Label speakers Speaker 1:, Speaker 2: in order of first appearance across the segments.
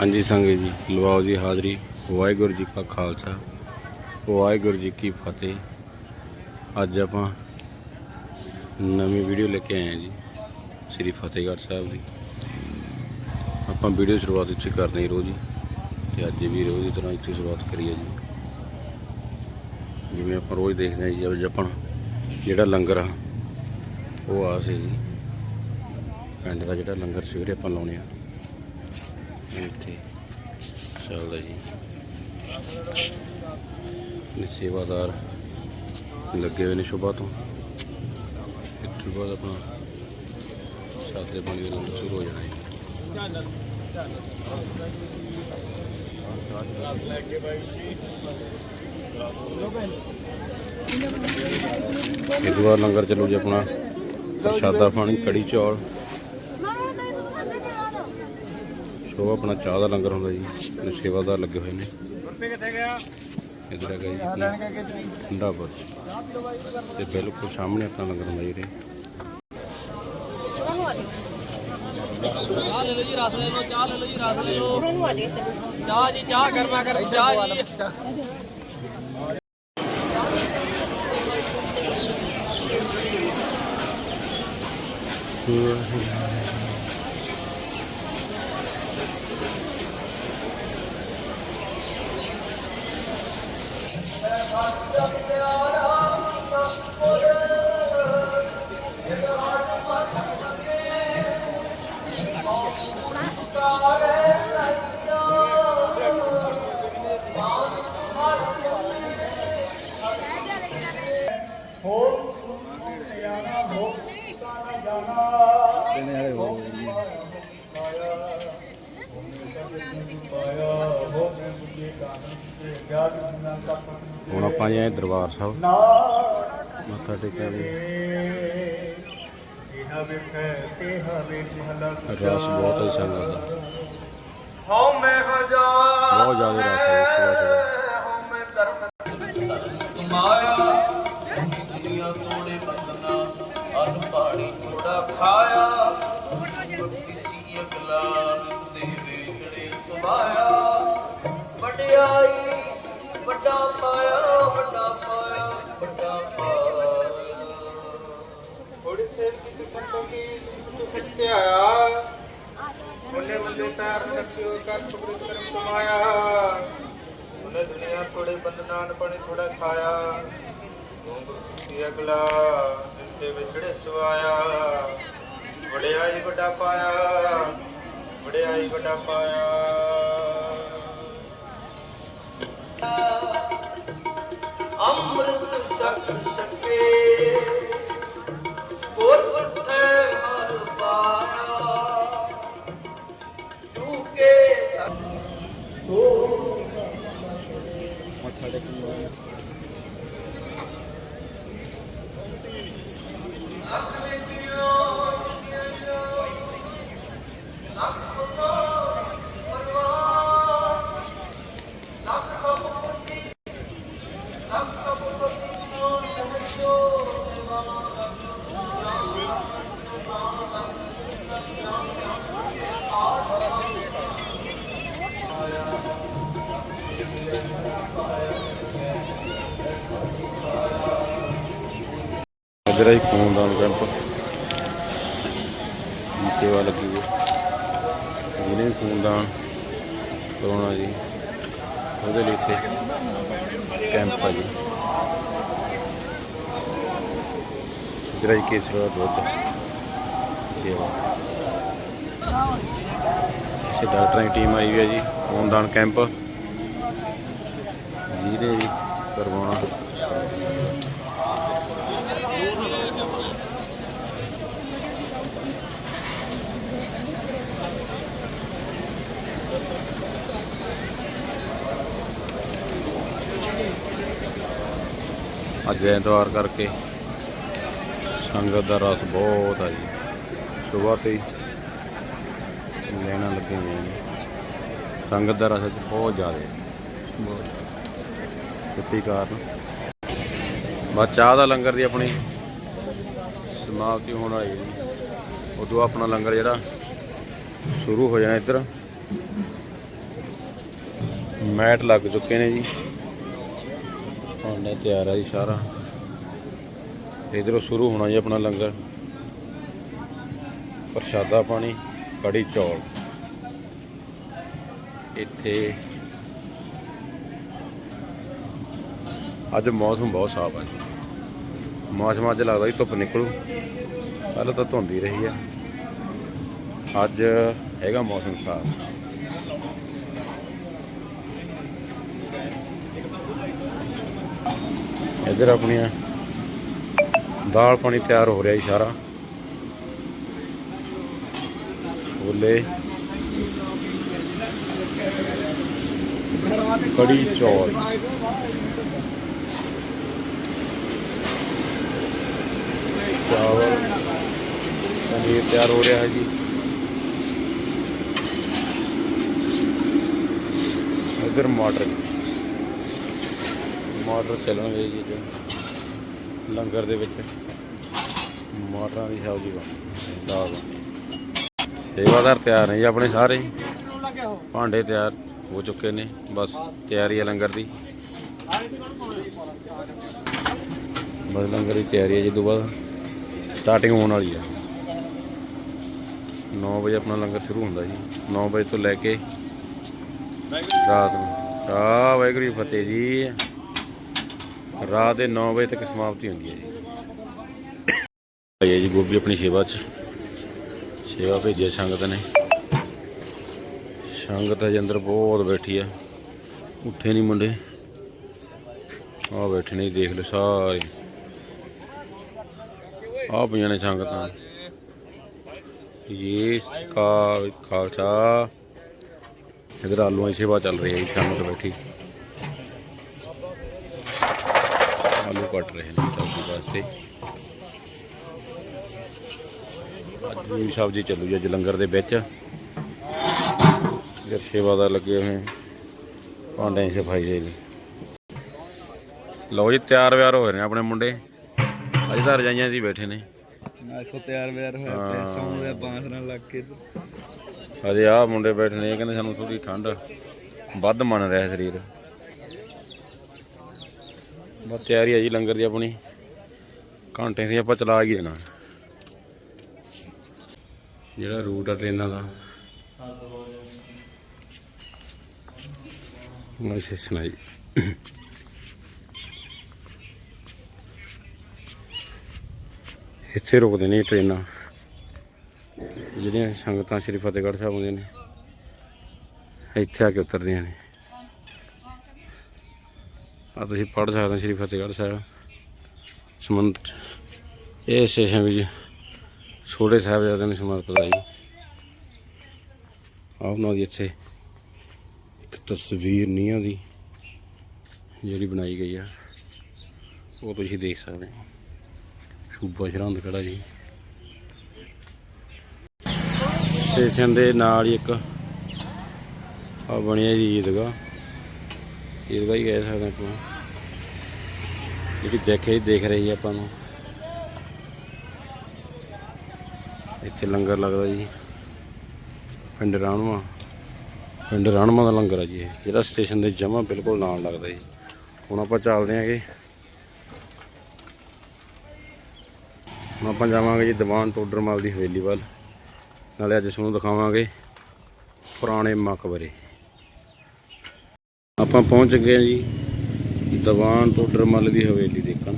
Speaker 1: ਹਾਂਜੀ ਸੰਗਤ ਜੀ, ਲਵਾਓ ਜੀ ਹਾਜ਼ਰੀ। ਵਾਹਿਗੁਰੂ ਜੀ ਕਾ ਖਾਲਸਾ, ਵਾਹਿਗੁਰੂ ਜੀ ਕੀ ਫਤਿਹ। ਅੱਜ ਆਪਾਂ ਨਵੀਂ ਵੀਡੀਓ ਲੈ ਕੇ ਆਏ ਹਾਂ ਜੀ, ਸ੍ਰੀ ਫਤਿਹਗੜ੍ਹ ਸਾਹਿਬ ਦੀ। ਆਪਾਂ ਵੀਡੀਓ ਸ਼ੁਰੂਆਤ ਇੱਥੇ ਕਰਦੇ ਹਾਂ ਰੋਜ਼ ਹੀ, ਤੇ ਅੱਜ ਵੀ ਰੋਜ਼ ਦੀ ਤਰ੍ਹਾਂ ਇੱਥੇ ਸ਼ੁਰੂਆਤ ਕਰੀਏ ਜੀ। ਜਿਵੇਂ ਆਪਾਂ ਰੋਜ਼ ਦੇਖਦੇ ਹਾਂ ਜੀ ਅੱਜ ਆਪਾਂ ਜਿਹੜਾ ਲੰਗਰ ਆ, ਉਹ ਆ ਸੀ ਜੀ। ਪਿੰਡ ਦਾ ਜਿਹੜਾ ਲੰਗਰ ਸਵੇਰੇ ਆਪਾਂ ਲਾਉਣੇ ਆ। ਇੱਥੇ ਚੱਲਦਾ ਜੀ। ਸੇਵਾਦਾਰ ਲੱਗੇ ਹੋਏ ਨੇ ਸ਼ੁਭਾ ਤੋਂ। ਇਸ ਬਾਅਦ ਆਪਣਾ ਸਾਦੇ ਪਾਣੀ ਦਾ ਲੰਗਰ ਸ਼ੁਰੂ ਹੋ ਜਾਣਾ ਜੀ। ਇਸ ਤੋਂ ਲੰਗਰ ਚੱਲੂ ਜੀ ਆਪਣਾ। ਪ੍ਰਸ਼ਾਦਾ ਪਾਣੀ, ਕੜੀ ਚੌਲ। ਸ਼ੋ ਆਪਣਾ ਚਾਹ ਦਾ ਲੰਗਰ ਹੁੰਦਾ ਜੀ ਤੇ ਸੇਵਾਦਾਰ ਲੱਗੇ ਹੋਏ ਨੇ। ਇਧਰ ਹੈਗਾ ਜੀ ਆਪਣਾ ਠੰਡਾ ਬੁਰਜ ਤੇ ਬਿਲਕੁਲ ਸਾਹਮਣੇ ਆਪਣਾ ਲੰਗਰ ਹੁੰਦਾ ਜੀ
Speaker 2: ਚਾਹ ਲੈ ਲਓ ਜੀ ਰਸ ਲੈ ਲਓ ਚਾਹ ਲੈ ਲਓ ਜੀ ਰਸ ਲੈ ਲਓ। ਚਾਹ ਜੀ ਚਾਹ ਕਰਮਾ ਕਰ ਚਾਹ ਜੀ।
Speaker 1: ਹੁਣ ਆਪਾਂ ਜੀ ਆਏ ਦਰਬਾਰ ਸਾਹਿਬ। ਮੱਥਾ ਟੇਕਾਂਗੇ ਰਸ ਬਹੁਤ ਹੈ ਸੰਗਤ ਦਾ
Speaker 2: ਹਉ ਮੈਂ ਹਜ਼ਾਰ
Speaker 1: ਬਹੁਤ ਜ਼ਿਆਦਾ ਰਸ ਹੈ ਸਵੇਰ
Speaker 2: ਹਉ ਮੈਂ ਧਰਮ ਸਮਾਇਆ ਦੁਨੀਆ ਤੋੜੇ ਬੰਦਨਾ, ਅਨ ਪਾਣੀ ਥੋੜਾ ਖਾਇਆ। ਵਡਿਆਈ ਵੱਡਾ ਪਾਇਆ ਵੱਡਾ ਪਾਇਆ ਵੱਡਾ ਪਾਇਆ। ਥੋੜੀ ਸੇਵ ਕੀ ਕੰਪਨੀ ਤੂੰ ਖੱਟਿਆ। ਮੁੰਡੇ ਮੁੰਡੇ ਪੈਰ ਰੱਖਿਓ ਕਰ ਸੁਗਰ ਕਰਮ ਕਮਾਇਆ ਉਹਨੇ ਦੁਨੀਆ ਥੋੜੇ ਬੰਦਨਾਨ ਪਾਣੀ ਥੋੜਾ ਖਾਇਆ। ਤੂੰ ਗੁਰਤੀ ਅਗਲਾ ਦਿੱਤੇ ਵਿਛੜੇ ਸਵਾਇਆ। ਵਡਿਆਈ ਵੱਡਾ ਪਾਇਆ ਵਡਿਆਈ ਵੱਡਾ ਪਾਇਆ। ਅੰਮ੍ਰਿਤ ਸਖ ਸਕੇ ਕੋਟ ਉੱਠੇ ਹਰ ਪਾਇਆ ਚੂਕੇ
Speaker 1: ਇਧਰ ਹੀ ਖੂਨਦਾਨ ਕੈਂਪ ਦੀ ਸੇਵਾ ਲੱਗੀ ਹੋਈ ਹੈ। ਜਿਹਨੇ ਖੂਨਦਾਨ ਕਰਵਾਉਣਾ ਜੀ, ਉਹਦੇ ਲਈ ਇੱਥੇ ਕੈਂਪ ਆ ਜੀ। ਇਧਰ ਹੀ ਕੇਸਰ ਦਾ ਦੁੱਧ ਸੇਵਾ। ਇਸੇ ਡਾਕਟਰਾਂ ਦੀ ਟੀਮ ਆਈ ਹੋਈ ਹੈ ਜੀ ਖੂਨਦਾਨ ਕੈਂਪ ਜਿਹਦੇ ਕਰਵਾਉਣਾ। ਅੱਜ ਐਤਵਾਰ ਕਰਕੇ ਸੰਗਤ ਦਾ ਰਸ ਬਹੁਤ ਆ ਜੀ। ਸਵੇਰ ਤੇ ਹੀ ਲੈਣਾ ਲੱਗੇ ਹੋਏ ਨੇ। ਸੰਗਤ ਦਾ ਰਸ ਬਹੁਤ ਜ਼ਿਆਦਾ ਬਹੁਤ। ਛੁੱਟੀ ਕਾਰਨ। ਬਸ ਚਾਹ ਦਾ ਲੰਗਰ ਦੀ ਆਪਣੀ ਸਮਾਪਤੀ ਹੋਣ ਵਾਲੀ ਹੈ ਜੀ। ਉਦੋਂ ਆਪਣਾ ਲੰਗਰ ਜਿਹੜਾ ਸ਼ੁਰੂ ਹੋ ਜਾਣਾ ਇੱਧਰ। ਮੈਟ ਲੱਗ ਚੁੱਕੇ ਨੇ ਜੀ। ਹੁਣ ਤਿਆਰ ਆ ਜੀ ਸਾਰਾ। ਇਧਰੋਂ ਸ਼ੁਰੂ ਹੋਣਾ ਜੀ ਆਪਣਾ ਲੰਗਰ। ਪ੍ਰਸ਼ਾਦਾ ਪਾਣੀ, ਕੜੀ ਚੌਲ। ਇੱਥੇ ਅੱਜ ਮੌਸਮ ਬਹੁਤ ਸਾਫ਼ ਹੈ ਜੀ। ਮੌਸਮ ਅੱਜ ਲੱਗਦਾ ਜੀ ਧੁੱਪ ਨਿਕਲੂ। ਕੱਲ ਤਾਂ ਧੁੰਦੀ ਰਹੀ ਆ। ਅੱਜ ਹੈਗਾ ਮੌਸਮ ਸਾਫ਼। ਇੱਧਰ ਆਪਣੀਆਂ ਦਾਲ ਪਾਣੀ ਤਿਆਰ ਹੋ ਰਿਹਾ ਜੀ ਸਾਰਾ। ਛੋਲੇ। ਕੜੀ ਚੌਲ। ਚਾਵਲ। ਪਨੀਰ ਤਿਆਰ ਹੋ ਰਿਹਾ ਹੈ ਜੀ। ਇੱਧਰ ਮਟਰ। ਮੋਟਰ ਚੱਲਣਗੇ ਜੀ ਜੋ ਲੰਗਰ ਦੇ ਵਿੱਚ। ਮੋਟਰਾਂ ਦੀ ਸਬਜ਼ੀ ਬਣ ਦਾਲ ਸੇਵਾਦਾਰ ਤਿਆਰ ਨੇ ਜੀ ਆਪਣੇ ਸਾਰੇ। ਭਾਂਡੇ ਤਿਆਰ ਹੋ ਚੁੱਕੇ ਨੇ, ਬਸ ਤਿਆਰੀ ਹੈ ਲੰਗਰ ਦੀ। ਬਸ ਲੰਗਰ ਦੀ ਤਿਆਰੀ ਹੈ ਜੀ ਤੋਂ ਬਾਅਦ ਸਟਾਰਟਿੰਗ ਹੋਣ ਵਾਲੀ ਹੈ 9 ਵਜੇ ਆਪਣਾ ਲੰਗਰ ਸ਼ੁਰੂ ਹੁੰਦਾ ਜੀ। 9 ਵਜੇ ਤੋਂ ਲੈ ਕੇ ਰਾਤ ਨੂੰ। ਆ ਵਾਹਿਗੁਰੂ ਜੀ ਫਤਿਹ ਜੀ। ਰਾਤ ਦੇ 9 ਵਜੇ ਤੱਕ ਸਮਾਪਤੀ ਹੁੰਦੀ ਹੈ ਜੀ। ਆਈ ਹੈ ਜੀ, ਗੋਭੀ ਆਪਣੀ ਸੇਵਾ 'ਚ। ਸੇਵਾ ਭੇਜਿਆ ਸੰਗਤ ਨੇ। ਸੰਗਤ ਅਜੇ ਅੰਦਰ ਬਹੁਤ ਬੈਠੀ ਆ ਉੱਠੇ ਨਹੀਂ ਮੁੰਡੇ। ਆ ਬੈਠੇ ਨੇ ਦੇਖ ਲਓ ਸਾਰੇ। ਆ ਪਈਆਂ ਨੇ ਸੰਗਤਾਂ। ਇਹ ਕਾ ਖਾਲਸਾ। ਇਧਰ ਆਲੂਆਂ ਦੀ ਸੇਵਾ ਚੱਲ ਰਹੀ ਹੈ ਜੀ, ਸੰਗਤ ਬੈਠੀ। ਕੱਟ ਰਹੇ ਨੇ ਸਬਜ਼ੀ ਵਾਸਤੇ। ਅੱਜ ਵੀ ਸਬਜ਼ੀ ਚੱਲੂ ਜੀ ਅੱਜ ਲੰਗਰ ਦੇ ਵਿੱਚ। ਇਧਰ ਸੇਵਾਦਾਰ ਲੱਗੇ ਹੋਏ ਭਾਂਡਿਆਂ ਦੀ ਸਫ਼ਾਈ ਦੇ ਲਈ। ਲਓ ਜੀ ਤਿਆਰ ਵਿਆਰ ਹੋ ਰਹੇ ਨੇ ਆਪਣੇ ਮੁੰਡੇ। ਅੱਜ ਤਾਂ ਰਜਾਈਆਂ ਹੀ ਬੈਠੇ ਨੇ।
Speaker 2: ਨਾਖੋ ਤਿਆਰ ਵਿਆਰ ਹੋਇਆ ਪਿਆ ਸੌਂ ਗਿਆ ਬਾਂਸ ਨਾਲ ਲੱਗ ਕੇ
Speaker 1: ਅਜੇ ਆਹ ਮੁੰਡੇ ਬੈਠੇ ਨੇ ਇਹ ਕਹਿੰਦੇ ਸਾਨੂੰ ਥੋੜੀ ਠੰਡ। ਵੱਧ ਮੰਨ ਰਿਹਾ ਸਰੀਰ। ਬਸ ਤਿਆਰੀ ਹੈ ਜੀ ਲੰਗਰ ਦੀ ਆਪਣੀ। ਘੰਟੇ ਦੀ ਆਪਾਂ ਚਲਾ ਹੀ ਦੇਣਾ ਜਿਹੜਾ ਰੂਟ ਆ ਟ੍ਰੇਨਾਂ ਦਾ ਮੈਂ ਸੈਸ਼ਨ ਜੀ ਇੱਥੇ ਰੁਕਦੇ ਨੇ ਟ੍ਰੇਨਾਂ ਜਿਹੜੀਆਂ ਸੰਗਤਾਂ ਸ੍ਰੀ ਫਤਿਹਗੜ੍ਹ ਸਾਹਿਬ ਆਉਂਦੀਆਂ ਨੇ। ਇੱਥੇ ਆ ਕੇ ਉਤਰਦੀਆਂ ਨੇ। ਆ ਤੁਸੀਂ ਪੜ੍ਹ ਸਕਦੇ ਹੋ ਸ੍ਰੀ ਫਤਿਹਗੜ੍ਹ ਸਾਹਿਬ। ਸਮੁੰਦਰ ਇਹ ਸਟੇਸ਼ਨ ਵਿੱਚ ਛੋਟੇ ਸਾਹਿਬਜ਼ਾਦਿਆਂ ਨੂੰ ਸਮਰਪਿਤ ਹੈ ਜੀ ਆਹ ਉਹਨਾਂ ਦੀ ਇੱਥੇ ਇੱਕ ਤਸਵੀਰ ਨੀਹਾਂ ਦੀ ਜਿਹੜੀ ਬਣਾਈ ਗਈ ਆ। ਉਹ ਤੁਸੀਂ ਦੇਖ ਸਕਦੇ ਹੋ। ਸੂਬਾ ਸਰਹੰਦ ਖੜਾ ਜੀ। ਸਟੇਸ਼ਨ ਦੇ ਨਾਲ ਹੀ ਇੱਕ ਆ ਬਣਿਆ ਜੀ ਈਦਗਾ ਈਦਗਾ ਹੀ ਕਹਿ ਸਕਦੇ ਆਪਾਂ। ਜਿਹੜੀ ਦੇਖੇ ਦੇਖ ਰਹੀ ਹੈ ਆਪਾਂ ਨੂੰ। ਇੱਥੇ ਲੰਗਰ ਲੱਗਦਾ ਜੀ। ਪਿੰਡ ਰਾਣਵਾ। ਪਿੰਡ ਰਾਣਵਾ ਦਾ ਲੰਗਰ ਹੈ ਜੀ ਇਹ। ਜਿਹੜਾ ਸਟੇਸ਼ਨ ਦੇ ਜਮਾ ਬਿਲਕੁਲ ਨਾਲ ਲੱਗਦਾ ਜੀ। ਹੁਣ ਆਪਾਂ ਚੱਲਦੇ ਆਂਗੇ। ਹੁਣ ਆਪਾਂ ਜਾਵਾਂਗੇ ਜੀ ਦੀਵਾਨ ਟੋਡਰਮਲ ਦੀ ਹਵੇਲੀ ਵੱਲ। ਨਾਲੇ ਅੱਜ ਤੁਹਾਨੂੰ ਦਿਖਾਵਾਂਗੇ ਪੁਰਾਣੇ ਮਕਬਰੇ ਆਪਾਂ ਪਹੁੰਚ ਗਏ ਹਾਂ ਜੀ। ਦੀਵਾਨ ਟੋਡਰਮਲ ਦੀ ਹਵੇਲੀ ਦੇਖਣ।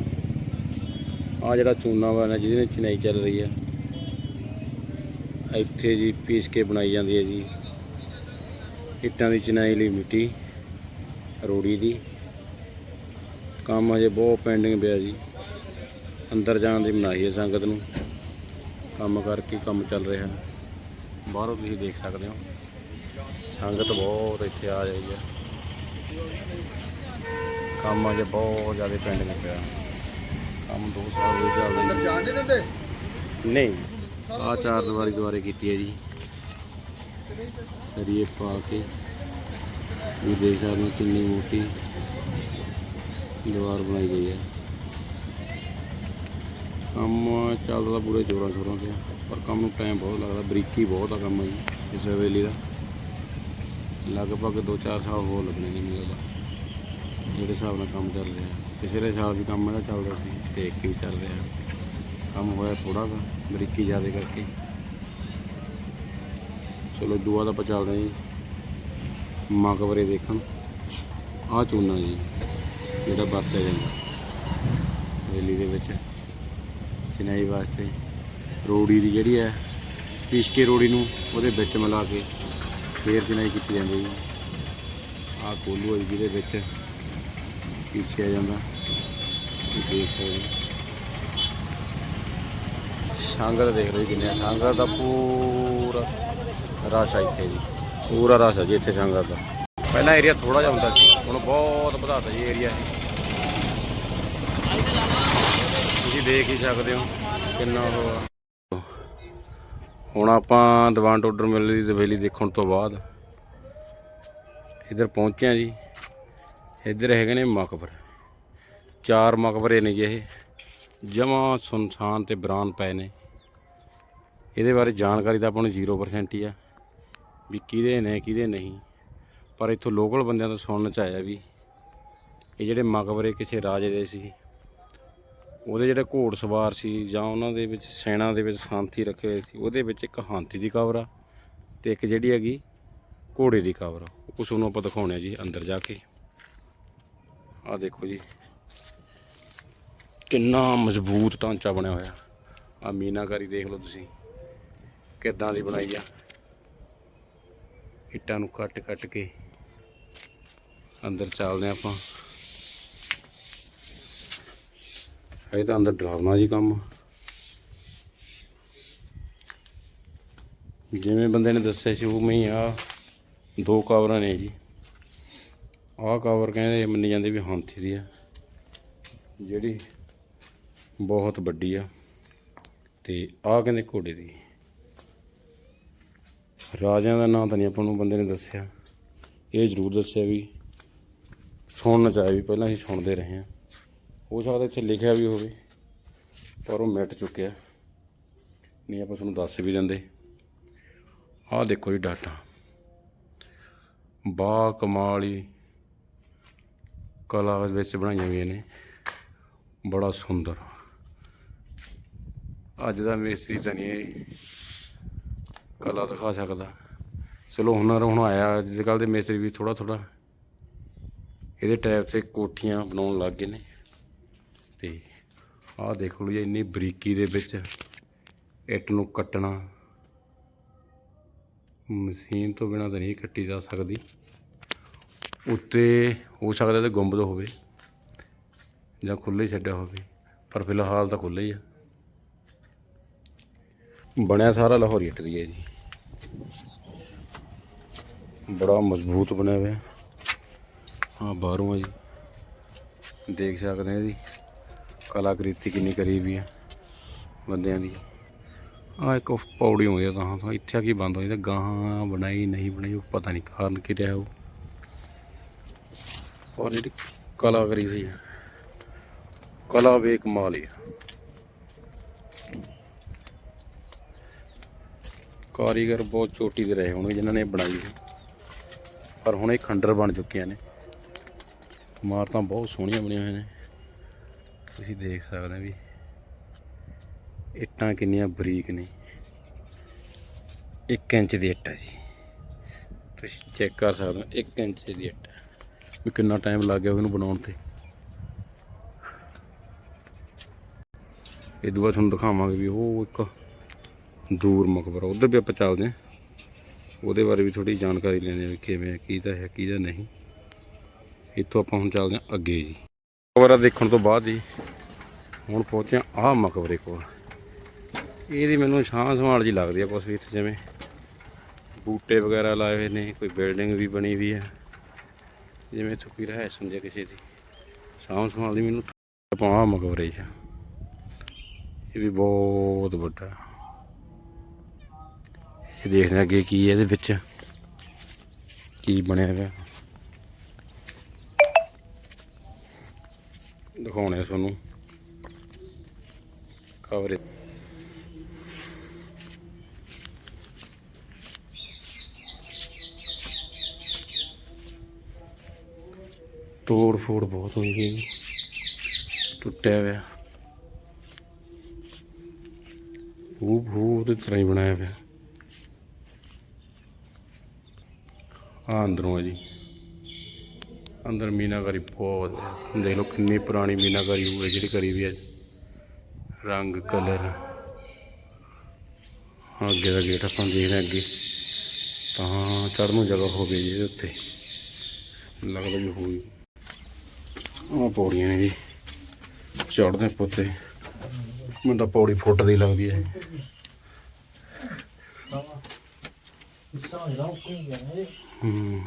Speaker 1: ਆ ਜਿਹੜਾ ਚੂਨਾ ਵਾਲਾ ਜਿਹਦੇ ਨਾਲ ਚਿਨਾਈ ਚੱਲ ਰਹੀ ਹੈ। ਇੱਥੇ ਜੀ ਪੀਸ ਕੇ ਬਣਾਈ ਜਾਂਦੀ ਹੈ ਜੀ। ਇੱਟਾਂ ਦੀ ਚਿਨਾਈ ਲਈ ਮਿੱਟੀ, ਰੋੜੀ ਦੀ। ਕੰਮ ਅਜੇ ਬਹੁਤ ਪੈਂਡਿੰਗ ਪਿਆ ਜੀ। ਅੰਦਰ ਜਾਣ ਦੀ ਮਨਾਹੀ ਹੈ ਸੰਗਤ ਨੂੰ। ਕੰਮ ਕਰਕੇ ਕੰਮ ਚੱਲ ਰਿਹਾ ਬਾਹਰੋਂ ਤੁਸੀਂ ਦੇਖ ਸਕਦੇ ਹੋ। ਸੰਗਤ ਬਹੁਤ ਇੱਥੇ ਆ ਰਹੀ ਹੈ। ਕੰਮ ਅਜੇ ਬਹੁਤ ਜ਼ਿਆਦਾ ਪੈਂਡਿੰਗ ਪਿਆ। ਕੰਮ ਦੋ ਸਾਲ ਹੋ ਗਏ ਚੱਲਦੇ
Speaker 2: ਜਾਣ ਨਹੀਂ ਦਿੰਦੇ
Speaker 1: ਨਹੀਂ ਆ ਚਾਰ ਦੀਵਾਰੀ ਦੁਆਰੇ ਕੀਤੀ ਹੈ ਜੀ। ਸਰੀਏ ਪਾ ਕੇ। ਇਹ ਦੇਖ ਸਕਦੇ ਹੋ ਕਿੰਨੀ ਮੋਟੀ ਦੀਵਾਰ ਬਣਾਈ ਗਈ ਹੈ। ਕੰਮ ਚੱਲਦਾ ਪੂਰੇ ਜ਼ੋਰਾਂ ਸ਼ੋਰਾਂ ਤੇ, ਪਰ ਕੰਮ ਨੂੰ ਟਾਈਮ ਬਹੁਤ ਲੱਗਦਾ, ਬਰੀਕੀ ਬਹੁਤ ਆ ਕੰਮ ਜੀ, ਇਸ ਹਵੇਲੀ ਦਾ। ਲਗਭਗ 2-4 ਸਾਲ ਹੋਰ ਲੱਗਣੇ ਨੇ ਮੇਰੇ ਦਾ ਜਿਹੜੇ ਹਿਸਾਬ ਨਾਲ ਕੰਮ ਚੱਲ ਰਿਹਾ। ਪਿਛਲੇ ਸਾਲ ਵੀ ਕੰਮ ਇਹਦਾ ਚੱਲਦਾ ਸੀ ਤੇ ਇੱਕ ਵੀ ਚੱਲ ਰਿਹਾ। ਕੰਮ ਹੋਇਆ ਥੋੜਾ ਵਾ ਬਰੀਕੀ ਜ਼ਿਆਦਾ ਕਰਕੇ। ਚਲੋ ਦੁਆ ਦਾ ਆਪਾਂ ਚੱਲਦੇ ਹਾਂ ਜੀ। ਮਕਬਰੇ ਦੇਖਣ। ਆਹ ਚੂਨਾ ਜੀ, ਜਿਹੜਾ ਵਰਤਿਆ ਜਾਂਦਾ। ਰੇਲੀ ਦੇ ਵਿੱਚ। ਚਿਨਾਈ ਵਾਸਤੇ। ਰੋੜੀ ਦੀ ਜਿਹੜੀ ਹੈ ਪਿਸ਼ਕੇ ਰੋੜੀ ਨੂੰ ਉਹਦੇ ਵਿੱਚ ਮਿਲਾ ਕੇ ਫੇਰ ਚਿਨਾਈ ਕੀਤੀ ਜਾਂਦੀ ਜੀ। ਆਹ ਕੋਲੂ ਹੈ ਜਿਹਦੇ ਵਿੱਚ ਪੀਸਿਆ ਜਾਂਦਾ? ਇਹ ਦੇਖ ਸਕਦੇ ਸ਼ਾਂਗਰ ਦੇਖ ਲਓ ਜੀ ਕਿੰਨੇ ਸ਼ਾਂਗਰ ਦਾ ਪੂਰਾ ਰਸ਼ ਆ ਇੱਥੇ ਜੀ। ਪੂਰਾ ਰਸ਼ ਆ ਜੀ ਇੱਥੇ ਸ਼ਾਂਗਰ ਦਾ। ਪਹਿਲਾਂ ਏਰੀਆ ਥੋੜਾ ਜਿਹਾ ਹੁੰਦਾ ਸੀ, ਹੁਣ ਬਹੁਤ ਵਧਾਤਾ ਜੀ ਏਰੀਆ ਤੁਸੀਂ ਦੇਖ ਹੀ ਸਕਦੇ ਹੋ ਕਿੰਨਾ ਉਹ ਹੁਣ ਆਪਾਂ ਦੀਵਾਨ ਟੋਡਰ ਮਿਲ ਦੀ ਦਵੇਲੀ ਦੇਖਣ ਤੋਂ ਬਾਅਦ ਇੱਧਰ ਪਹੁੰਚੇ ਹਾਂ ਜੀ। ਇੱਧਰ ਹੈਗੇ ਨੇ ਮਕਬਰ। ਚਾਰ ਮਕਬਰੇ ਨੇ ਜੀ ਇਹ। ਜਮਾਂ ਸੁਨਸਾਨ ਤੇ ਬਰਾਨ ਪਏ ਨੇ। ਇਹਦੇ ਬਾਰੇ ਜਾਣਕਾਰੀ ਤਾਂ ਆਪਾਂ ਨੂੰ 0% ਹੀ ਆ, ਵੀ ਕਿਹਦੇ ਨੇ, ਕਿਹਦੇ ਨਹੀਂ। ਪਰ ਇੱਥੋਂ ਲੋਕਲ ਬੰਦਿਆਂ ਤੋਂ ਸੁਣਨ ਚ ਆਇਆ ਵੀ ਇਹ ਜਿਹੜੇ ਮਕਬਰੇ ਕਿਸੇ ਰਾਜੇ ਦੇ ਸੀ, ਉਹਦੇ ਜਿਹੜੇ ਘੋੜ ਸਵਾਰ ਸੀ ਜਾਂ ਉਹਨਾਂ ਦੇ ਵਿੱਚ ਸੈਨਾ ਦੇ ਵਿੱਚ ਸਾਂਥੀ ਰੱਖੇ ਹੋਏ ਸੀ, ਉਹਦੇ ਵਿੱਚ ਇੱਕ ਹਾਥੀ ਦੀ ਕਬਰ ਆ ਤੇ ਇੱਕ ਜਿਹੜੀ ਹੈਗੀ ਘੋੜੇ ਦੀ ਕਬਰ ਆ। ਉਸ ਨੂੰ ਆਪਾਂ ਦਿਖਾਉਣੇ ਆ ਜੀ ਅੰਦਰ ਜਾ ਕੇ। ਆ ਦੇਖੋ ਜੀ। ਕਿੰਨਾ ਮਜ਼ਬੂਤ ਢਾਂਚਾ ਬਣਿਆ ਹੋਇਆ। ਆ ਮੀਨਾਕਾਰੀ ਦੇਖ ਲਓ ਤੁਸੀਂ। ਕਿੱਦਾਂ ਦੀ ਬਣਾਈ ਆ। ਇੱਟਾਂ ਨੂੰ ਕੱਟ ਕੱਟ ਕੇ ਅੰਦਰ ਚੱਲਦੇ ਹਾਂ ਆਪਾਂ। ਇਹ ਤਾਂ ਅੰਦਰ ਡਰਾਵਣਾ ਜੀ ਕੰਮ। ਜਿਵੇਂ ਬੰਦੇ ਨੇ ਦੱਸਿਆ ਸੀ, ਉਹ ਹੀ ਆ। ਦੋ ਕਵਰਾਂ ਨੇ ਜੀ। ਆਹ ਕਵਰ ਕਹਿੰਦੇ ਮੰਨੀ ਜਾਂਦੇ ਵੀ ਹਾਂਥੀ ਦੀ ਆ। ਜਿਹੜੀ ਬਹੁਤ ਵੱਡੀ ਆ। ਤੇ ਆਹ ਕਹਿੰਦੇ ਘੋੜੇ ਦੀ। ਰਾਜਿਆਂ ਦਾ ਨਾਂ ਤਾਂ ਨਹੀਂ ਆਪਾਂ ਨੂੰ ਬੰਦੇ ਨੇ ਦੱਸਿਆ। ਇਹ ਜ਼ਰੂਰ ਦੱਸਿਆ ਵੀ ਸੁਣਨਾ ਚਾਹੀਏ ਵੀ ਪਹਿਲਾਂ ਅਸੀਂ ਸੁਣਦੇ ਰਹੇ ਹਾਂ। ਹੋ ਸਕਦਾ ਇੱਥੇ ਲਿਖਿਆ ਵੀ ਹੋਵੇ, ਪਰ ਉਹ ਮਿਟ ਚੁੱਕਿਆ। ਨਹੀਂ ਆਪਾਂ ਤੁਹਾਨੂੰ ਦੱਸ ਵੀ ਦਿੰਦੇ। ਆਹ ਦੇਖੋ ਜੀ ਡਾਟਾ। ਬਾ ਕਮਾਲੀ ਕਲਾ ਵਿੱਚ ਬਣਾਈਆਂ ਹੋਈਆਂ ਨੇ। ਬੜਾ ਸੁੰਦਰ। ਅੱਜ ਦਾ ਮਿਸਤਰੀ ਤਾਂ ਨਹੀਂ ਇਹ। ਕਲਾ ਦਿਖਾ ਸਕਦਾ। ਚਲੋ ਹੁਨਰ ਹੁਣ ਆਇਆ। ਅੱਜ ਕੱਲ੍ਹ ਦੇ ਮਿਸਤਰੀ ਵੀ ਥੋੜਾ ਥੋੜਾ ਇਹਦੇ ਟਾਈਪ ਤੇ ਕੋਠੀਆਂ ਬਣਾਉਣ ਲੱਗ ਗਏ ਨੇ। ਤੇ ਆਹ ਦੇਖ ਲਓ ਜੀ, ਇੰਨੀ ਬਰੀਕੀ ਦੇ ਵਿੱਚ ਇੱਟ ਨੂੰ ਕੱਟਣਾ। ਮਸ਼ੀਨ ਤੋਂ ਬਿਨਾਂ ਤਾਂ ਨਹੀਂ ਕੱਟੀ ਜਾ ਸਕਦੀ। ਉੱਤੇ ਹੋ ਸਕਦਾ ਤੇ ਗੁੰਬਦ ਹੋਵੇ ਜਾਂ ਖੁੱਲ੍ਹੇ ਛੱਡਿਆ ਹੋਵੇ, ਪਰ ਫਿਲਹਾਲ ਤਾਂ ਖੁੱਲ੍ਹਾ ਹੀ ਆ। ਬਣਿਆ ਸਾਰਾ ਲਾਹੌਰੀ ਇੱਟ ਦੀ ਹੈ ਜੀ। ਬੜਾ ਮਜ਼ਬੂਤ ਬਣਿਆ ਹੋਇਆ। ਹਾਂ, ਬਾਹਰੋਂ ਆ ਜੀ। ਦੇਖ ਸਕਦੇ ਆ ਜੀ। ਕਲਾਕ੍ਰਿਤੀ ਕਿੰਨੀ ਕਰੀ ਵੀ ਆ ਬੰਦਿਆਂ ਦੀ। ਆ ਇੱਕ ਉਹ ਪੌੜੀ ਆਉਂਦੀ ਆ ਤਾਂ ਤਾਂ। ਇੱਥੇ ਆ ਕੀ ਬੰਦ ਹੋਈ ਤਾਂ ਗਾਹਾਂ ਬਣਾਈ ਨਹੀਂ ਬਣਾਈ, ਉਹ ਪਤਾ ਨਹੀਂ ਕਾਰਨ ਕੀ ਰਿਹਾ ਉਹ। ਔਰ ਜਿਹੜੀ ਕਲਾ ਕਰੀ ਹੋਈ ਆ। ਕਲਾ ਵੀ ਕਮਾਲ ਆ। ਕਾਰੀਗਰ ਬਹੁਤ ਚੋਟੀ ਦੇ ਰਹੇ ਹੋਣਗੇ ਜਿਨ੍ਹਾਂ ਨੇ ਬਣਾਈ ਸੀ ਪਰ ਹੁਣ ਇਹ ਖੰਡਰ ਬਣ ਚੁੱਕੀਆਂ ਨੇ। ਇਮਾਰਤਾਂ ਬਹੁਤ ਸੋਹਣੀਆਂ ਬਣੀਆਂ ਹੋਈਆਂ ਨੇ। ਤੁਸੀਂ ਦੇਖ ਸਕਦੇ ਵੀ ਇੱਟਾਂ ਕਿੰਨੀਆਂ ਬਰੀਕ ਨੇ। 1 ਇੰਚ ਦੀ ਇੱਟ ਹੈ ਜੀ। ਤੁਸੀਂ ਚੈੱਕ ਕਰ ਸਕਦੇ ਹੋ 1 ਇੰਚ ਦੀ ਇੱਟ ਵੀ ਕਿੰਨਾ ਟਾਈਮ ਲੱਗ ਗਿਆ ਉਹਨੂੰ ਬਣਾਉਣ ਤੇ। ਇਹ ਦੁਆ ਤੁਹਾਨੂੰ ਦਿਖਾਵਾਂਗੇ ਵੀ ਉਹ ਇੱਕ ਦੂਰ ਮਕਬਰਾ, ਉਧਰ ਵੀ ਆਪਾਂ ਚੱਲਦੇ ਹਾਂ। ਉਹਦੇ ਬਾਰੇ ਵੀ ਥੋੜੀ ਜਾਣਕਾਰੀ ਲੈਣੀ ਵੀ ਕਿਵੇਂ ਹੈ ਕਿਹਦਾ ਹੈ ਕਿਹਦਾ ਨਹੀਂ। ਇੱਥੋਂ ਆਪਾਂ ਹੁਣ ਚੱਲਦੇ ਹਾਂ ਅੱਗੇ ਜੀ। ਮਕਬਰਾ ਦੇਖਣ ਤੋਂ ਬਾਅਦ ਜੀ, ਹੁਣ ਪਹੁੰਚੇ ਹਾਂ ਆਹ ਮਕਬਰੇ ਕੋਲ। ਇਹਦੀ ਮੈਨੂੰ ਛਾਂ ਸੰਭਾਲ ਜੀ ਲੱਗਦੀ ਆ ਕੁਛ ਵੀ ਇੱਥੇ ਜਿਵੇਂ। ਬੂਟੇ ਵਗੈਰਾ ਲਾਏ ਹੋਏ ਨੇ, ਕੋਈ ਬਿਲਡਿੰਗ ਵੀ ਬਣੀ ਵੀ ਹੈ ਜਿਵੇਂ ਸੁੱਕੀ ਰਹਿਸ਼ ਹੁੰਦੀ ਕਿਸੇ ਦੀ। ਸਾਂਭ ਸੰਭਾਲ ਦੀ ਮੈਨੂੰ ਪਾਉਣਾ ਮਕਬਰੇ ਚ ਇਹ ਵੀ ਬਹੁਤ ਵੱਡਾ। ਇਹ ਦੇਖਦੇ ਹਾਂ ਅੱਗੇ ਕੀ ਹੈ ਇਹਦੇ ਵਿੱਚ। ਕੀ ਬਣਿਆ ਹੋਇਆ। ਦਿਖਾਉਣੇ ਤੁਹਾਨੂੰ। ਕਵਰੇ ਤੋੜ ਫੋੜ ਬਹੁਤ ਹੋਈ ਗਈ ਟੁੱਟਿਆ ਹੋਇਆ। ਉਹ ਉਹ ਤੇ ਤਰ੍ਹਾਂ ਹੀ ਬਣਾਇਆ ਪਿਆ ਆ ਅੰਦਰੋਂ ਹੈ ਜੀ। ਅੰਦਰ ਮੀਨਾਕਾਰੀ ਬਹੁਤ ਹੈ। ਦੇਖ ਲਓ ਕਿੰਨੀ ਪੁਰਾਣੀ ਮੀਨਾਕਾਰੀ ਹੋਈ ਜਿਹੜੀ ਕਰੀ ਵੀ ਹੈ। ਰੰਗ, ਕਲਰ। ਅੱਗੇ ਦਾ ਗੇਟ ਆਪਾਂ ਦੇਖਦੇ ਹਾਂ ਅੱਗੇ। ਤਾਂ ਚੜ੍ਹਨ ਨੂੰ ਜਗ੍ਹਾ ਹੋਵੇ ਜੀ ਇਹਦੇ ਉੱਤੇ। ਲੱਗਦਾ ਵੀ ਹੋਈ ਆ ਪੌੜੀਆਂ ਨੇ ਜੀ। ਚੜ੍ਹਦੇ ਪੁੱਤੇ। ਮੈਨੂੰ ਤਾਂ ਪੌੜੀ ਫੁੱਟ ਦੀ ਲੱਗਦੀ ਹੈ। ਹੂੰ।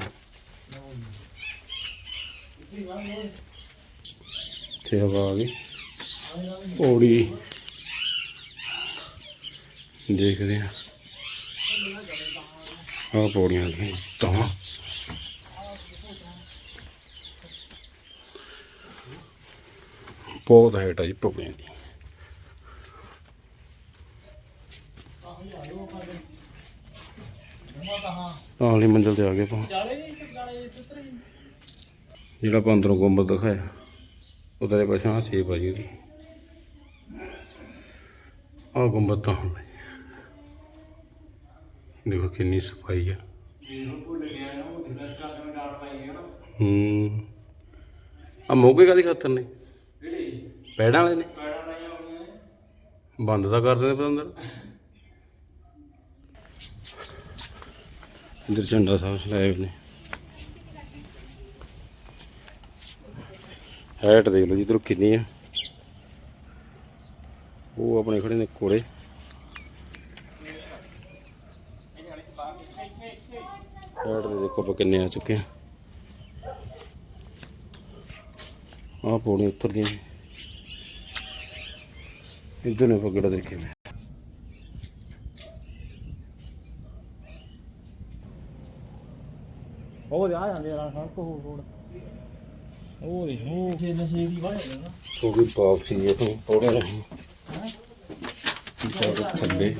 Speaker 1: ਤੇ ਹਵਾ ਆ ਗਈ। ਪੌੜੀ। ਦੇਖਦੇ ਆ ਆ ਪੌੜੀਆਂ ਤਾਂ। ਬਹੁਤ ਹਾਈਟ ਆ ਜੀ ਪੌੜੀਆਂ ਦੀ ਆਲੀ ਮੰਜ਼ਲ ਤੇ ਆ ਗਏ ਆਪਾਂ। ਜਿਹੜਾ ਆਪਾਂ ਅੰਦਰੋਂ ਗੁੰਬਦ ਦਿਖਾਇਆ ਉਤਰੇ ਪਛਾਂ ਸੇਬ ਆ ਜੀ ਉਹਦੀ। ਆ ਗੁੰਬਦ ਤਾਂ ਹੁਣ ਦੇਖੋ ਕਿੰਨੀ ਸਫ਼ਾਈ ਆ। ਹੂੰ। ਆ ਮੋਗੇ ਕਾਦੀ ਖਾਤਰ ਨੇ? ਪੈੜਾਂ ਵਾਲੇ ਨੇ? ਬੰਦ ਤਾਂ ਕਰ ਦਿੰਦੇ ਪਰ ਅੰਦਰ। ਇੱਧਰ ਝੰਡਾ ਸਾਹਿਬ ਚਲਾਏ ਹੋਏ ਨੇ। ਹੈਟ ਦੇਖ ਲਓ ਜਿੱਧਰੋਂ ਕਿੰਨੀ ਆ। ਉਹ ਆਪਣੇ ਖੜੇ ਨੇ ਕੋਲੇ। ਹੈਟ ਦੇ ਦੇਖੋ ਆਪਾਂ ਕਿੰਨੇ ਆ ਚੁੱਕੇ ਆ। ਆਹ ਪੌੜੀ ਉਤਰਦੀਆਂ ਨੇ। ਇੱਧਰ ਨੇ ਪਗੜਾ ਦੇਖੇ ਮੈਂ
Speaker 2: ਉਹ ਆ ਜਾਂਦੇ ਆ ਸੜਕ ਹੋਰ ਰੋਡ ਉਹ ਦੇ ਉਹ ਫੇਰ ਨਸ਼ੇ ਦੀ ਵਾਲੇ ਨਾ
Speaker 1: ਹੋ ਗਈ ਵਾਪਸੀ ਇਹ ਤੋਂ ਪੌੜੇ ਰਹੀ ਕੇ ਥੱਲੇ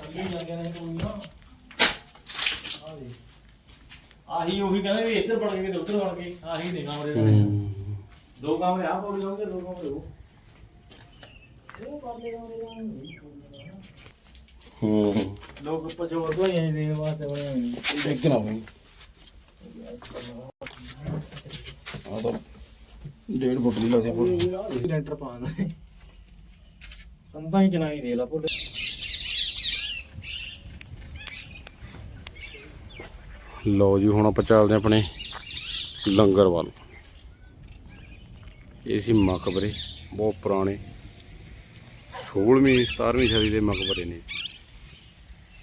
Speaker 2: ਅੱਗੇ ਜਾਂਦੇ ਨੇ ਕੋਈ ਨਾ ਆ ਦੇ ਆਹੀ ਉਹੀ ਕਹਿੰਦੇ ਵੀ ਇੱਧਰ ਵੜ ਗਏ ਤੇ ਉੱਧਰ ਵੜ ਗਏ ਆਹੀ ਨੇ ਕਮਰੇ ਦੇ ਜਾਓਗੇ ਦੋ ਕਮਰੇ ਉਹ ਉਹ ਕਰਦੇ ਕਮਰੇ ਜਾਣਗੇ
Speaker 1: ਹੂੰ
Speaker 2: ਲੋਕ ਪਜੋ ਦਵਾਈਆਂ ਦੇਣ ਵਾਸਤੇ ਬਣੇ ਹੋਏ ਨੇ।
Speaker 1: ਦੇਖ ਨਾ ਬਈ ਆ ਤਾਂ ਡੇਢ ਫੁੱਟ ਦੀ ਲੱਗਦੀ ਪੌੜੀ
Speaker 2: ਲੈਂਟਰ ਪਾਉਂਦਾ ਕੰਧਾਂ ਹੀ ਚਨਾਈ ਦੇ ਲਾ ਪੁੱਟ
Speaker 1: ਲਓ ਜੀ ਹੁਣ ਆਪਾਂ ਚੱਲਦੇ ਹਾਂ ਆਪਣੇ ਲੰਗਰ ਵੱਲ। ਇਹ ਸੀ ਮਕਬਰੇ, ਬਹੁਤ ਪੁਰਾਣੇ। 16ਵੀਂ 17ਵੀਂ ਸਦੀ ਦੇ ਮਕਬਰੇ ਨੇ।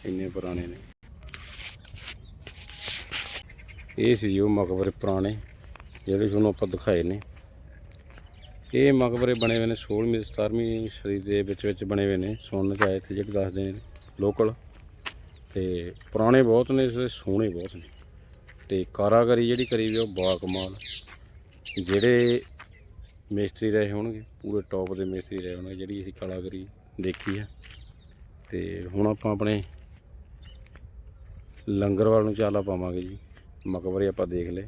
Speaker 1: ਇੰਨੇ ਪੁਰਾਣੇ ਨੇ। ਇਹ ਸੀ ਜੀ ਉਹ ਮਕਬਰੇ ਪੁਰਾਣੇ, ਜਿਹੜੇ ਤੁਹਾਨੂੰ ਆਪਾਂ ਦਿਖਾਏ ਨੇ। ਇਹ ਮਕਬਰੇ ਬਣੇ ਹੋਏ ਨੇ 16ਵੀਂ 17ਵੀਂ ਸਦੀ ਦੇ ਵਿੱਚ ਵਿੱਚ ਬਣੇ ਹੋਏ ਨੇ। ਸੁਣਨ ਚ ਆਏ ਤੇ ਜਿਹੜੇ ਦੱਸਦੇ ਨੇ, ਲੋਕਲ। ਤੇ ਪੁਰਾਣੇ ਬਹੁਤ ਨੇ ਤੇ ਸੋਹਣੇ ਬਹੁਤ ਨੇ। ਤੇ ਕਾਰਾਗਰੀ ਜਿਹੜੀ ਕਰੀ ਵੀ ਉਹ ਬਾ ਕਮਾਲ ਜਿਹੜੇ ਮਿਸਤਰੀ ਰਹੇ ਹੋਣਗੇ, ਪੂਰੇ ਟੌਪ ਦੇ ਮਿਸਤਰੀ ਰਹੇ ਹੋਣਗੇ, ਜਿਹੜੀ ਅਸੀਂ ਕਲਾਕਾਰੀ ਦੇਖੀ ਆ। ਤੇ ਹੁਣ ਆਪਾਂ ਆਪਣੇ ਲੰਗਰ ਵੱਲ ਨੂੰ ਚਾਲਾ ਪਾਵਾਂਗੇ ਜੀ। ਮਕਬਰੇ ਆਪਾਂ ਦੇਖ ਲਏ।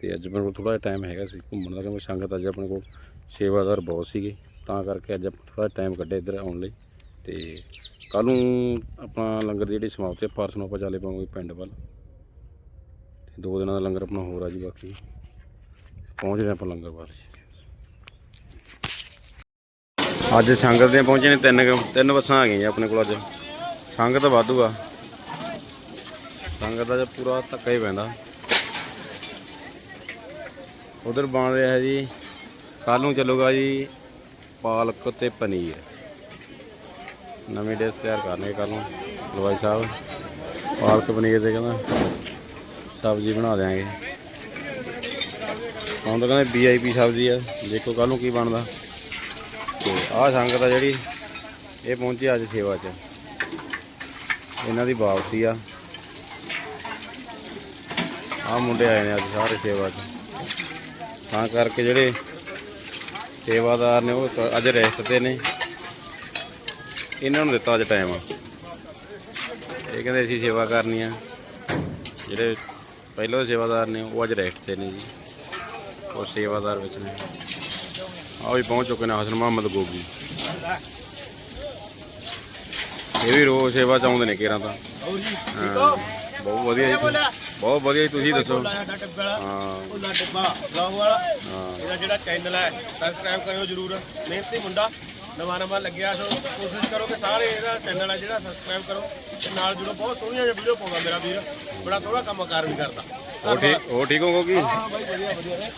Speaker 1: ਤੇ ਅੱਜ ਮੇਰੇ ਕੋਲ ਥੋੜਾ ਜਿਹਾ ਟਾਈਮ ਹੈਗਾ ਸੀ ਘੁੰਮਣ ਦਾ, ਕਿਉਂਕਿ ਸੰਗਤ ਅੱਜ ਆਪਣੇ ਕੋਲ ਸੇਵਾਦਾਰ ਬਹੁਤ ਸੀਗੇ। ਤਾਂ ਕਰਕੇ ਅੱਜ ਆਪਾਂ ਥੋੜਾ ਟਾਈਮ ਕੱਢਿਆ ਇੱਧਰ ਆਉਣ ਲਈ। ਤੇ ਕੱਲ ਨੂੰ ਆਪਣਾ ਲੰਗਰ ਜਿਹੜੀ ਸਮਾਪਤੀ ਹੈ ਪਰਸੋਂ ਨੂੰ ਆਪਾਂ ਚਾਲੇ ਪਾਵਾਂਗੇ ਪਿੰਡ ਵੱਲ। ਤੇ ਦੋ ਦਿਨਾਂ ਦਾ ਲੰਗਰ ਆਪਣਾ ਹੋਰ ਆ ਜੀ ਬਾਕੀ। ਪਹੁੰਚਦੇ ਆਪਾਂ ਲੰਗਰ ਵੱਲ ਜੀ ਅੱਜ ਸੰਗਤ ਦੇ ਪਹੁੰਚੇ ਨੇ, ਤਿੰਨ ਤਿੰਨ ਬੱਸਾਂ ਆ ਗਈਆਂ ਆਪਣੇ ਕੋਲ ਅੱਜ। ਸੰਗਤ ਵਾਧੂ ਆ। ਸੰਗਤ ਦਾ ਜੇ ਪੂਰਾ ਧੱਕਾ ਹੀ ਪੈਂਦਾ। ਉਧਰ ਬਣ ਰਿਹਾ ਹੈ ਜੀ ਕੱਲ ਨੂੰ ਚੱਲੂਗਾ ਜੀ ਪਾਲਕ ਤੇ ਪਨੀਰ। ਨਵੀਂ ਡਿਸ਼ ਤਿਆਰ ਕਰਨੀ ਕੱਲ ਨੂੰ ਲਵਾਈ ਸਾਹਿਬ। ਪਾਲਕ ਪਨੀਰ ਦੇ ਕਹਿੰਦਾ, ਸਬਜ਼ੀ ਬਣਾ ਦਿਆਂਗੇ। ਹੁਣ ਤਾਂ ਕਹਿੰਦੇ ਵੀਆਈਪੀ ਸਬਜ਼ੀ ਆ, ਦੇਖੋ ਕੱਲ ਨੂੰ ਕੀ ਬਣਦਾ। ਆਹ ਸੰਗਤ ਆ ਜਿਹੜੀ, ਇਹ ਪਹੁੰਚੀ ਅੱਜ ਸੇਵਾ 'ਚ। ਇਹਨਾਂ ਦੀ ਵਾਪਸੀ ਆ। ਆਹ ਮੁੰਡੇ ਆਏ ਨੇ ਅੱਜ ਸਾਰੇ ਸੇਵਾ 'ਚ। ਤਾਂ ਕਰਕੇ ਜਿਹੜੇ ਸੇਵਾਦਾਰ ਨੇ, ਉਹ ਅੱਜ ਰੈਸਟ ਤੇ ਨੇ। ਇਹਨਾਂ ਨੂੰ ਦਿੱਤਾ ਅੱਜ ਟਾਈਮ ਇਹ ਕਹਿੰਦੇ ਅਸੀਂ ਸੇਵਾ ਕਰਨੀ ਆ। ਜਿਹੜੇ ਪਹਿਲਾਂ ਸੇਵਾਦਾਰ ਨੇ, ਉਹ ਅੱਜ ਰੈਸਟ ਤੇ ਨੇ ਜੀ। ਉਹ ਸੇਵਾਦਾਰ ਵਿੱਚ ਨੇ। ਆ ਵੀ ਪਹੁੰਚ ਚੁੱਕੇ ਨੇ ਹਸਨ ਮੁਹੰਮਦ ਗੋਗੀ। ਇਹ ਵੀ ਰੋਜ਼ ਸੇਵਾ ਚ ਆਉਂਦੇ ਨੇ ਕੇਰਾਂ ਤਾਂ। ਹਾਂ, ਬਹੁਤ ਵਧੀਆ ਜੀ ਤੁਸੀਂ- ਬਹੁਤ ਵਧੀਆ ਜੀ ਤੁਸੀਂ ਦੱਸੋ।
Speaker 2: ਸਾਡਾ ਟੱਬੇ ਵਾਲਾ
Speaker 1: ਹਾਂ।
Speaker 2: ਉਹਦਾ ਟੱਬਾ ਲੌਂਗ ਵਾਲਾ। ਇਹਦਾ ਜਿਹੜਾ ਚੈਨਲ ਹੈ ਸਬਸਕ੍ਰਾਈਬ ਕਰਿਓ ਜਰੂਰ। ਮਿਹਨਤੀ ਮੁੰਡਾ ਨਵਾਂ ਨਵਾਂ ਲੱਗਿਆ ਸੋ ਕੋਸ਼ਿਸ਼ ਕਰੋ ਕਿ ਸਾਰੇ ਇਹਦਾ ਚੈਨਲ ਹੈ ਜਿਹੜਾ ਸਬਸਕ੍ਰਾਈਬ ਕਰੋ। ਤੇ ਨਾਲ ਜੁੜੋ ਬਹੁਤ ਸੋਹਣੀਆਂ ਜਿਹੀਆਂ ਵੀਡੀਓ ਪਾਉਂਦਾ ਮੇਰਾ ਵੀਰ। ਬੜਾ ਥੋੜਾ ਕੰਮਕਾਰ ਵੀ ਕਰਦਾ।
Speaker 1: ਉਹ ਠੀਕ ਉਹ ਠੀਕ ਹੋ ਗੋਗੀ?
Speaker 2: ਹਾਂ ਬਾਈ ਵਧੀਆ ਵਧੀਆ।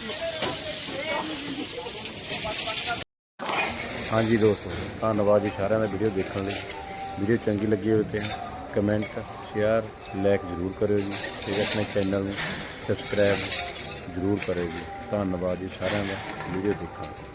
Speaker 1: ਹਾਂਜੀ ਦੋਸਤੋ, ਧੰਨਵਾਦ ਜੀ ਸਾਰਿਆਂ ਦਾ ਵੀਡੀਓ ਦੇਖਣ ਲਈ। ਵੀਡੀਓ ਚੰਗੀ ਲੱਗੀ ਹੋਵੇ ਤੇ ਕਮੈਂਟ ਸ਼ੇਅਰ ਲਾਈਕ ਜ਼ਰੂਰ ਕਰਿਓ ਜੀ ਤੇ ਆਪਣੇ ਚੈਨਲ ਨੂੰ ਸਬਸਕ੍ਰਾਈਬ ਜ਼ਰੂਰ ਕਰਿਓ ਜੀ। ਧੰਨਵਾਦ ਜੀ ਸਾਰਿਆਂ ਦਾ ਵੀਡੀਓ ਦੇਖਣ ਲਈ।